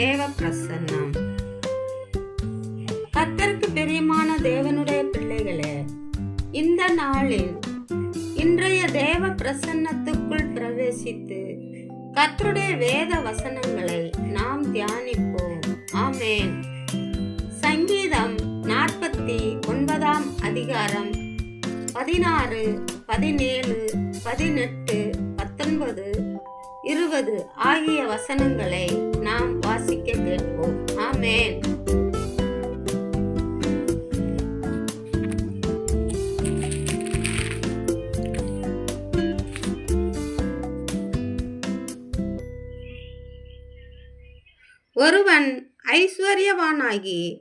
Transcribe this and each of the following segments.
தேவ பிரசன்னம் கத்தருக்கு பிரியமான தேவனுடைய பிள்ளைகளே இந்த நாளில் இன்றைய தேவ பிரசன்னத்துக்குள் பிரவேசித்து கத்தருடைய வேத வசனங்களை நாம் தியானிப்போம். ஆமேன். சங்கீதம் நாற்பத்தி ஒன்பதாம் அதிகாரம் பதினாறு பதினேழு பதினெட்டு பத்தொன்பது இருபது ஆகிய வசனங்களை நாம் வாசிக்க கேட்போம். ஆமேன். ஒருவன் ஐஸ்வர்யவானாகி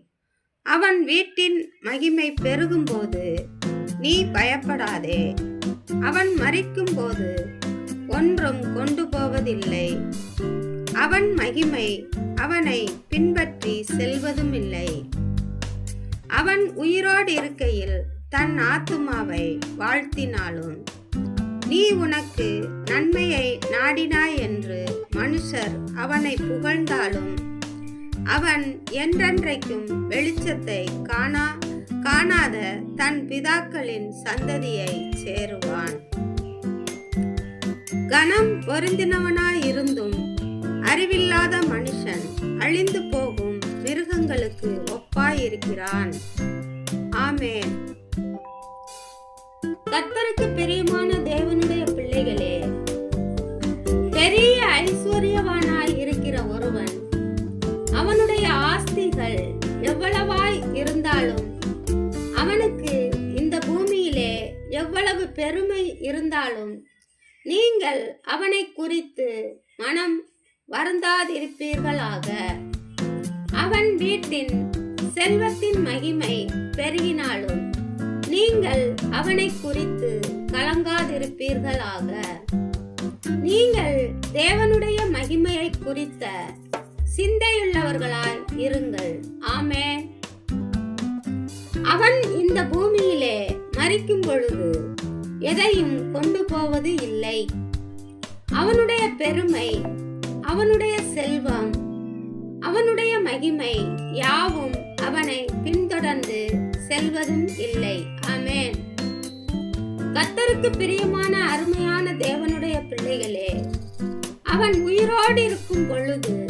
அவன் வீட்டின் மகிமை பெருகும்போது நீ பயப்படாதே. அவன் மறிக்கும்போது ஒன்றும் கொண்டு போவதில்லை. அவன் மகிமை அவனை பின்பற்றி செல்வதும் இல்லை அவன் உயிரோடு இருக்கையில் தன் ஆத்துமாவை வாழ்த்தினாலும் நீ உனக்கு நன்மையை நாடினாய் என்று மனுஷர் அவனை புகழ்ந்தாலும் அவன் என்றென்றைக்கும் வெளிச்சத்தை காணா காணாத தன் பிதாக்களின் சந்ததியை சேருவான். கனம் பொருந்தினவனாயிருந்தும் அறிவில்லாத மனுஷன் அழிந்து போகும் மிருகங்களுக்கு ஒப்பாயிருக்கிறான். ஆமே கத்தருக்கு பிரியமான தேவனுடைய பிள்ளைகளே பெரிய ஐஸ்வர்யவானாய் இருக்கிற ஒருவன் அவனுடைய ஆஸ்திகள் எவ்வளவாய் இருந்தாலும் அவனுக்கு இந்த பூமியிலே எவ்வளவு பெருமை இருந்தாலும் நீங்கள் அவனை குறித்து மனம் வருந்தாதிருப்பீர்களாக. அவன் வீட்டின் செல்வத்தின் மகிமை பெருகினாலும் நீங்கள் அவனை குறித்து கலங்காதிருப்பீர்களாக. நீங்கள் தேவனுடைய மகிமையை குறித்த சிந்தையுள்ளவர்களாய் இருங்கள். ஆமே அவன் இந்த பூமியிலே மறிக்கும் பொழுது எதையும் கொண்டு போவது இல்லை. அவனுடைய பெருமை அவனுடைய செல்வம் அவனுடைய மகிமை யாவும் அவனை பின்தொடர்ந்து செல்வதும் இல்லை. ஆமென். கத்தருக்கு பிரியமான அருமையான தேவனுடைய பிள்ளைகளே அவன் உயிரோடு இருக்கும் பொழுது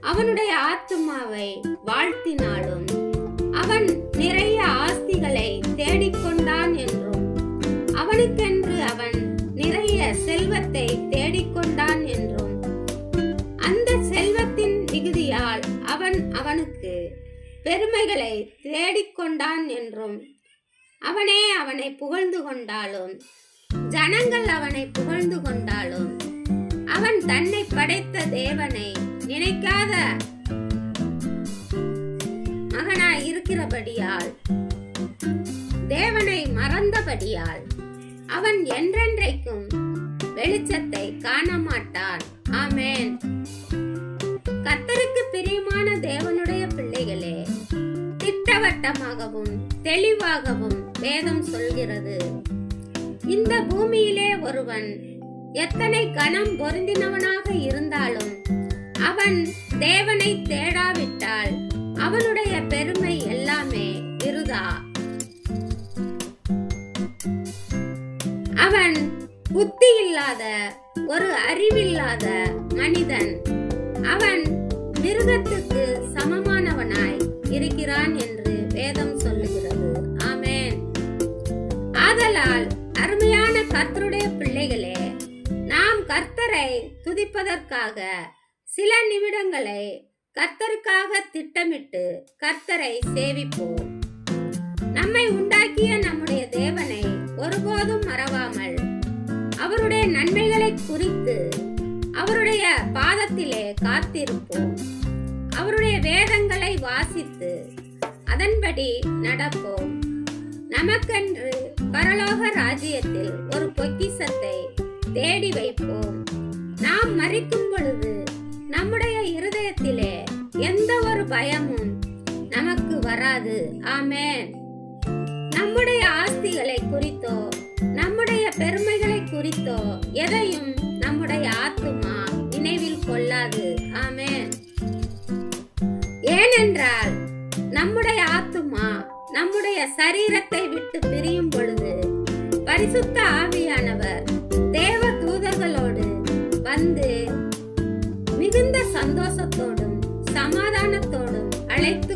அவனுடைய ஆத்மாவை வாழ்த்தினாலும் அவன் நிறைய ஆஸ்திகளை தேடிக்கொண்டான் என்றும் பெருமைகளை தேடிக்கொண்டான் என்றும் அவனே அவனை புகழ்ந்து கொண்டாலும் ஜனங்கள் அவனை புகழ்ந்து கொண்டாலும் அவன் தன்னை படைத்த தேவனை நினைக்காத மகனாய் இருக்கிறபடியால் தேவனை மறந்தபடியால் அவன் என்றென்றைக்கும் வெளிச்சத்தை காண திட்டவட்டமாகவும் தெளிவாகவும் வேதம் சொல்கிறது. இந்த பூமியிலே ஒருவன் எத்தனை கணம் பொருந்தினவனாக இருந்தாலும் அவன் தேவனை தேடாவிட்டால் அவனுடைய பெருமை எல்லாமே இருதா அவன் புத்தி இல்லாத ஒரு அறிவில்லாத மனிதன். அவன் மிருகத்துக்கு சமமானவனாய் இருக்கிறான் என்று வேதம் சொல்லுகிறது. ஆமேன். ஆதலால் அருமையான கர்த்தருடைய பிள்ளைகளே நாம் கர்த்தரை துதிப்பதற்காக சில நிமிடங்களை கர்த்தருக்காக திட்டமிட்டு கர்த்தரை சேவிப்போம். நம்மை உண்டாக்கிய நம்முடைய தேவனை ஒருபோதும் மறவாமல் அவருடைய நன்மைகளை குறித்து அவருடைய பாதத்திலே காத்திருப்போம். அவருடைய வேதங்களை வாசித்து அதன்படி நடப்போம். நமக்கென்று பரலோக ராஜ்யத்தில் ஒரு பொக்கிசத்தை தேடி வைப்போம். நாம் மறிக்கும் பொழுது நம்முடைய இருதயத்திலே எந்த ஒரு பயமும் நமக்கு வராது. ஆமேன். நம்முடைய ஆஸ்திகளை குறித்தோ நம்முடைய பெருமைகளை குறித்தோ எதையும் ஏனென்றால் நம்முடைய ஆத்துமா நம்முடைய சரீரத்தை விட்டு பிரியும் பொழுது பரிசுத்த ஆவியானவர் தேவ தூதர்களோடு வந்து மிகுந்த சந்தோஷத்தோடும் சமாதானத்தோடும் அழைத்து